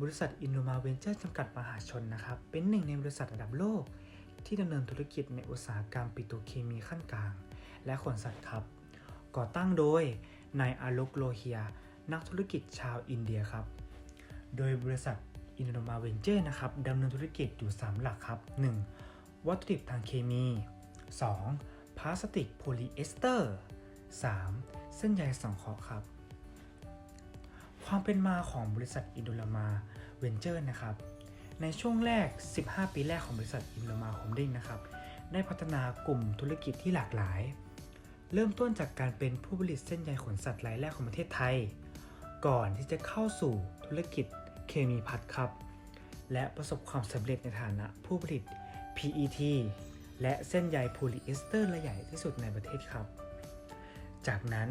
บริษัทอินโนมาเวนเจอร์จำกัดมหาชนนะครับ เป็นหนึ่งในบริษัทระดับโลก ที่ดำเนินธุรกิจในอุตสาหกรรมปิโตรเคมีขั้นกลาง และขนสัตว์ครับ ก่อตั้งโดยนายอาลุกโลเฮีย นักธุรกิจชาวอินเดียครับ โดยบริษัทอินโนมาเวนเจอร์นะครับดำเนินธุรกิจอยู่ 3 หลักครับ 1. วัตถุดิบทางเคมี 2. พลาสติกโพลีเอสเตอร์ 3. เส้นใยสังเคราะห์ครับ ความเป็นมาของบริษัทอินโดลามาเวนเจอร์นะครับ ในช่วงแรก 15 ปีแรกของบริษัทอินโดลามาโฮมดิ้งนะครับ ได้พัฒนากลุ่มธุรกิจที่หลากหลาย เริ่มต้นจากการเป็นผู้ผลิตเส้นใยขนสัตว์รายแรกของประเทศไทย ก่อนที่จะเข้าสู่ธุรกิจเคมีพัดครับ และประสบความสำเร็จในฐานะผู้ผลิต PET และเส้นใยโพลีเอสเตอร์รายใหญ่ที่สุดในประเทศครับ จากนั้น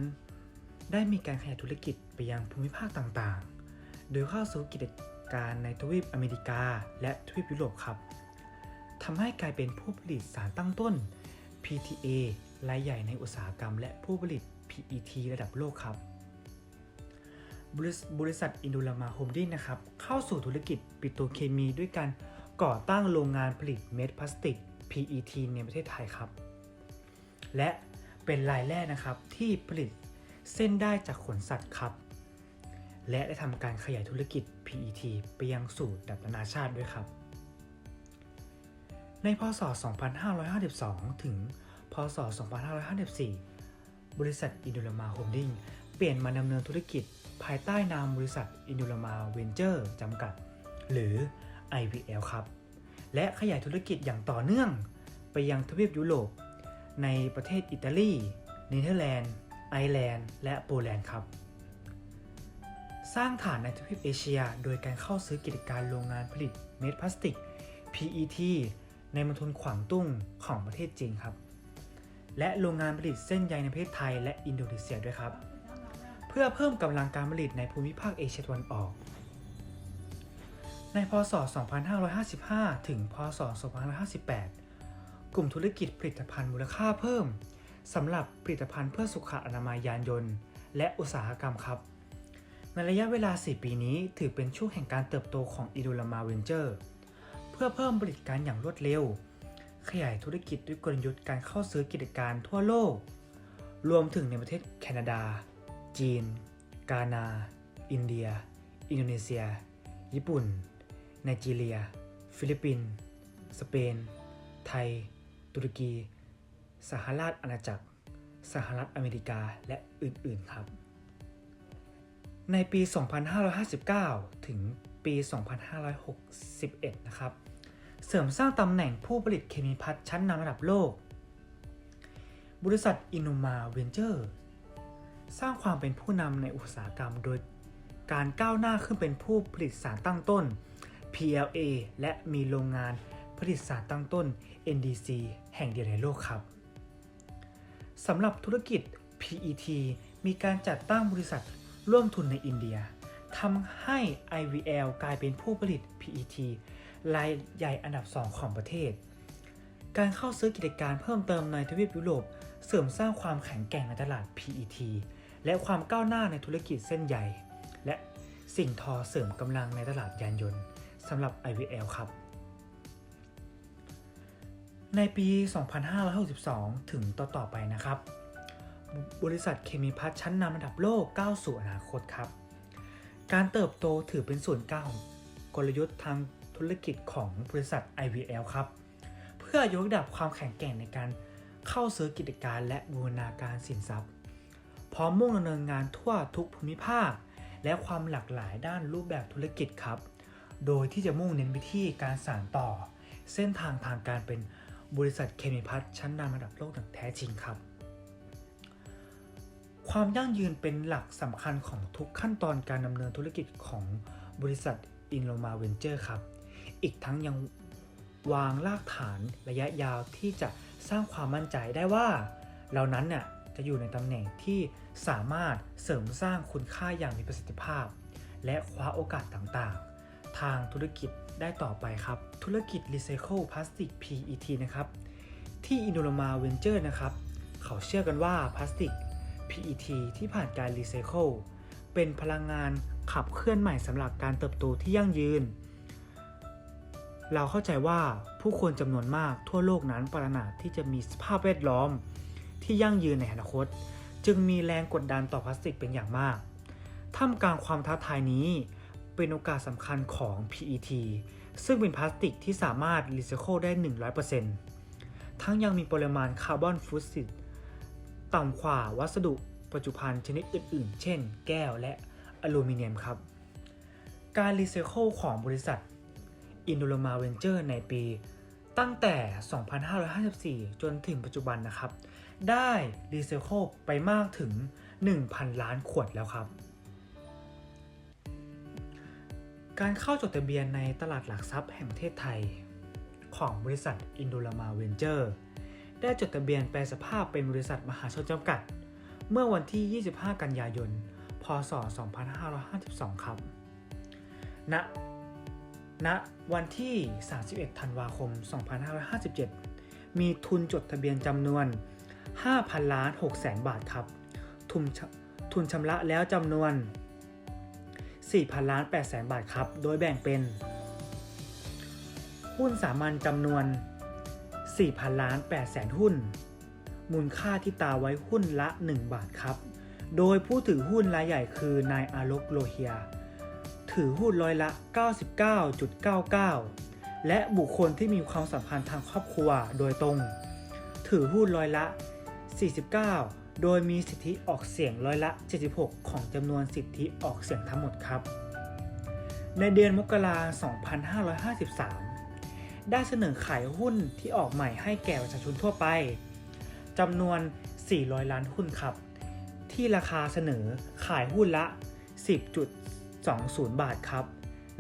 ได้มีการขยายธุรกิจไปยังภูมิภาคต่างๆ โดยเข้าสู่กิจการในทวีปอเมริกา และทวีปยุโรปครับทำให้กลายเป็นผู้ผลิตสารตั้งต้น PTA รายใหญ่ในอุตสาหกรรม และผู้ผลิต PET ระดับโลกครับ บริษบริษัทอินโดลามาโฮมดิ้งนะครับ เข้าสู่ธุรกิจปิโตรเคมีด้วยการก่อตั้งโรงงานผลิตเม็ดพลาสติก PET ในประเทศไทยครับ และเป็นรายแรกนะครับที่ผลิต เส้นได้จากขนสัตว์ครับ และได้ทำการขยายธุรกิจ PET ไปยังสู่ดับนานาชาติด้วยครับ ในพศ 2552 ถึง พศ 2554 บริษัทอินโดลมาโฮมดิ้งเปลี่ยนมาดำเนินธุรกิจภายใต้นามบริษัทอินโดลมาเวนเจอร์จำกัด หรือ IVL ครับ และขยายธุรกิจอย่างต่อเนื่องไปยังทวีปยุโรป ในประเทศอิตาลี เนเธอร์แลนด์ ไอร์แลนด์ และโปแลนด์ครับ สร้างฐานในทวีปเอเชีย โดยการเข้าซื้อกิจการโรงงานผลิตเม็ดพลาสติก PET ในมณฑลขวางตุ้งของประเทศจีนครับ และโรงงานผลิตเส้นใยในประเทศไทยและอินโดนีเซียด้วยครับ เพื่อเพิ่มกำลังการผลิตในภูมิภาคเอเชียตะวันออก ในพศ 2555 ถึง พศ 2558 กลุ่มธุรกิจผลิตภัณฑ์มูลค่าเพิ่ม สำหรับผลิตภัณฑ์เพื่อสุขอนามัยยานยนต์ และอุตสาหกรรมครับ ในระยะเวลา 4 ปีนี้ถือเป็นช่วงแห่งการเติบโตของอีดูลามาเวนเจอร์เพื่อเพิ่มผลิการอย่างรวดเร็ว ขยายธุรกิจด้วยกลยุทธ์การเข้าซื้อกิจการทั่วโลก รวมถึงในประเทศแคนาดา จีน กานา อินเดีย อินโดนีเซีย ญี่ปุ่นไนจีเรีย ฟิลิปปินส์สเปน ไทย ตุรกี สหราชอาณาจักร สหรัฐอเมริกาและอื่นๆครับ ในปี 2559 ถึงปี 2561 นะครับ เสริมสร้างตำแหน่งผู้ผลิตเคมีพัดชั้นนำระดับโลก บริษัทอินุมาเวนเจอร์ สร้างความเป็นผู้นำในอุตสาหกรรมโดยการก้าวหน้าขึ้นเป็นผู้ผลิตสารตั้งต้น PLA และมีโรงงานผลิตสารตั้งต้น NDC แห่งเดียวในโลกครับ สำหรับธุรกิจ PET มีการจัดตั้งบริษัทร่วมทุนในอินเดียทำให้ IVL กลายเป็นผู้ผลิต PET รายใหญ่อันดับ 2 ของประเทศ การเข้าซื้อกิจการเพิ่มเติมในทวีปยุโรปเสริมสร้างความแข็งแกร่งในตลาด PET และความก้าวหน้าในธุรกิจเส้นใยและสิ่งทอเสริมกำลังในตลาดยานยนต์สำหรับ IVL ครับ ในปี 2562 ถึงต่อต่อไปนะครับ บริษัทเคมีพัทชั้นนำระดับโลกก้าวสู่อนาคตครับ การเติบโตถือเป็นส่วนกลาของกลยุทธ์ทางธุรกิจของบริษัท IVL ครับ เพื่อยกระดับความแข็งแกร่งในการเข้าซื้อกิจการและบูรณาการสินทรัพย์ พร้อมมุ่งดำเนินงานทั่วทุกภูมิภาค และความหลากหลายด้านรูปแบบธุรกิจครับ โดยที่จะมุ่งเน้นวิธีการสานต่อ เส้นทางทางการเป็น บริษัทเคมีพัทชั้นนำระดับโลกอย่างแท้จริงครับ ความยั่งยืนเป็นหลักสำคัญของทุกขั้นตอนการดำเนินธุรกิจของบริษัทอินโ m มาเวนเจอร์ครับ อีกทั้งยังวางรากฐานระยะยาวที่จะสร้างความมั่นใจได้ว่า เรานั้นเนี่ยจะอยู่ในตำแหน่งที่สามารถเสริมสร้างคุณค่าอย่างมีประสิทธิภาพ และคว้าโอกาสต่างๆ ทางธุรกิจ ได้ต่อไปครับ ธุรกิจรีไซเคิลพลาสติก PET นะครับ ที่อินโดลมาเวนเจอร์นะครับ เขาเชื่อกันว่าพลาสติก PET ที่ผ่านการรีไซเคิลเป็นพลังงานขับเคลื่อนใหม่สำหรับการเติบโตที่ยั่งยืน เราเข้าใจว่าผู้คนจำนวนมากทั่วโลกนั้นปรารถนาที่จะมีสภาพแวดล้อม ที่ยั่งยืนในอนาคต จึงมีแรงกดดันต่อพลาสติกเป็นอย่างมากท่ามกลางความท้าทายนี้ เป็นโอกาสสำคัญของ PET ซึ่งเป็นพลาสติกที่สามารถรีไซเคิลได้ 100%ทั้งยังมีปริมาณคาร์บอนฟุตซิตต่ำกว่าวัสดุปัจจุบันชนิดอื่นๆ เช่น แก้วและอลูมิเนียมครับ การรีไซเคิลของบริษัทอินโด l มาเวนเจอร์ในปี ตั้งแต่ 2554 จนถึงปัจจุบันนะครับ ได้รีไซเคิลไปมากถึง 1,000 ล้านขวดแล้วครับ การเข้าจดทะเบียนในตลาดหลักทรัพย์แห่งประเทศไทย ของบริษัทอินโด l มาเวนเจอร์ ได้จดทะเบียนแปลสภาพเป็นบริษัทมหาชนจำกัด เมื่อวันที่ 25 กันยายน พศ 2552 ครับ ณ ณ วันที่ 31 ธันวาคม 2557 มีทุนจดทะเบียนจำนวน 5,000ล้าน6แสนบาทครับ ทุนทุนชำระแล้วจำนวน 4,000ล้าน8แสนบาทครับ โดยแบ่งเป็น หุ้นสามัญจำนวน 4,000ล้าน8แสนหุ้น มูลค่าที่ตาไว้หุ้นละ 1 บาทครับ โดยผู้ถือหุ้นรายใหญ่คือนายอาลกโลเฮีย ถือหุ้นร้อยละ 99.99 และบุคคลที่มีความสัมพันธ์ทางครอบครัวโดยตรง ถือหุ้นร้อยละ 49 โดยมีสิทธิออกเสียงร้อยละ 76 ของจำนวนสิทธิออกเสียงทั้งหมดครับ ในเดือนมกราคม 2553 ได้เสนอขายหุ้นที่ออกใหม่ให้แก่ประชาชนทั่วไปจำนวน 400 ล้านหุ้นครับ ที่ราคาเสนอขายหุ้นละ 10.20 บาทครับ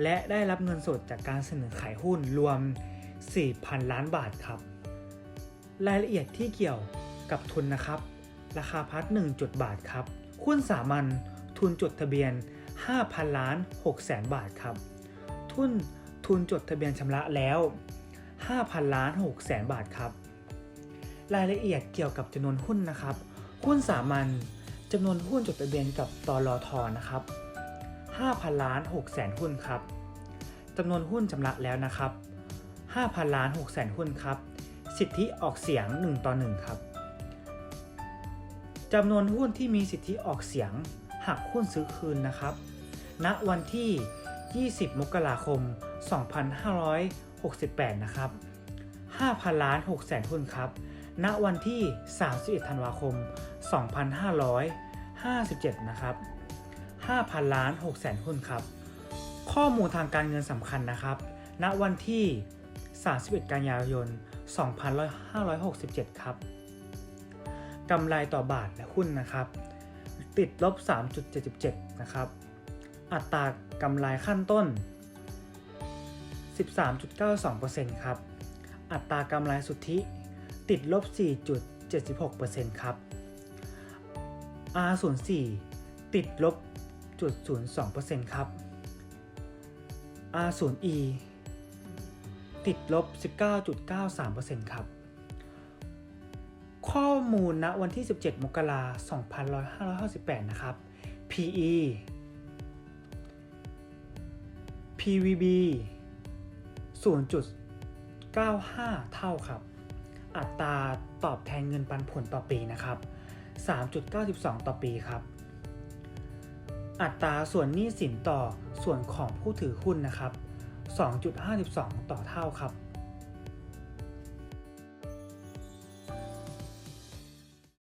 และได้รับเงินสดจากการเสนอขายหุ้นรวม 4,000 ล้านบาทครับ รายละเอียดที่เกี่ยวกับทุนนะครับ ราคาพัด1จุดบาทครับหุ้นสามัญทุนจดทะเบียน 5,000 ล้าน6แสนบาทครับทุนทุนจดทะเบียนชำระแล้ว 5,000 ล้าน6แสนบาทครับ รายละเอียดเกี่ยวกับจำนวนหุ้นนะครับ หุ้นสามัญจำนวนหุ้นจดทะเบียนกับตลทนะครับ 5,000 ล้าน6แสนหุ้นครับจำนวนหุ้นชำระแล้วนะครับ 5,000 ล้าน6แสนหุ้นครับ สิทธิออกเสียง 1 ต่อ 1 ครับ จำนวนหุ้นที่มีสิทธิออกเสียงหักหุ้นซื้อคืนนะครับ ณ วันที่ 20 มกราคม 2568 นะครับ 5,000 ล้าน6แสนหุ้นครับ ณ วันที่ 31 ธันวาคม 2557 นะครับ 5,000 ล้าน6แสนหุ้นครับ ข้อมูลทางการเงินสำคัญนะครับ ณ วันที่ 31 กันยายน 2567 ครับ กำไรต่อบาทและหุ้นนะครับ ติดลบ 3.77 นะครับ อัตรากำไรขั้นต้น 13.92%ครับ อัตรากำไรสุทธิ ติดลบ 4.76%ครับ R04 ติดลบ 0.02%ครับ R0E ติดลบ 19.93%ครับ ข้อมูลณวันที่ 17 มกราคม2558 นะครับ PE PVB 0.95 เท่าครับ อัตราตอบแทนเงินปันผลต่อปีนะครับ 3.92 ต่อปีครับ อัตราส่วนหนี้สินต่อส่วนของผู้ถือหุ้นนะครับ 2.52 ต่อเท่าครับ